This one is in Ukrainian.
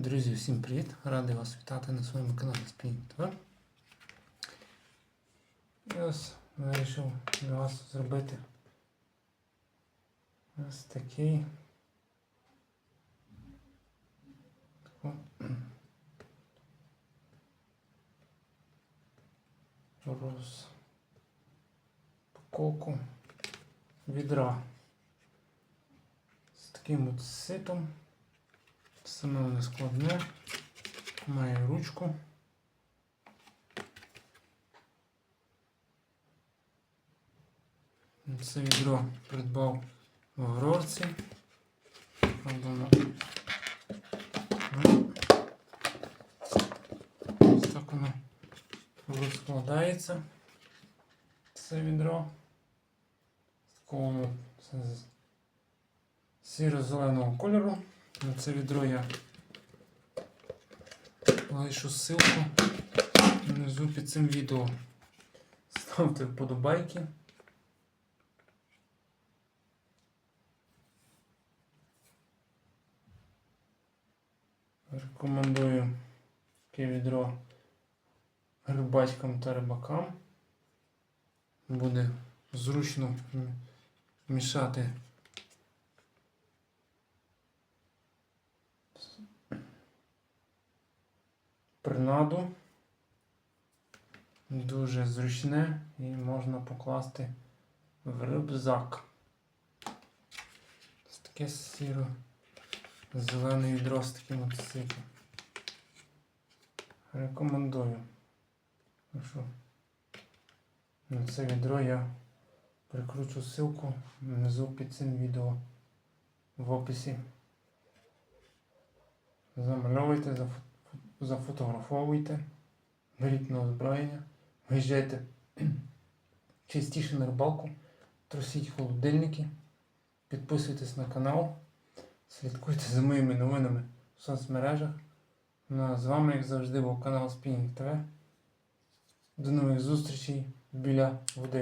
Друзі, всім привіт! Радий вас вітати на своєму каналі ТВ. І ось вирішив для вас зробити ось такий таку розпаковку відра з таким от ситом. Саме не складне. Має ручку. Це відро придбав в Ось так воно розкладається. Це відро. Такого сіро-зеленого кольору. На це відро я лишу ссылку внизу під цим відео. Ставте вподобайки. Рекомендую таке відро рибачкам та рибакам. Буде зручно мішати принаду. Дуже зручне і можна покласти в рюкзак. Ось таке сіро зелене відро з таким от ситом. Рекомендую. Що, на це відро я прикручу ссылку внизу під цим відео в описі. Замальовуйте, зафотографовуйте, беріть на озброєння, виїжджайте частіше на рибалку, трусіть холодильники, підписуйтесь на канал, слідкуйте за моїми новинами в соцмережах. Ну, а з вами, як завжди, був канал Spinning TV. До нових зустрічей біля води.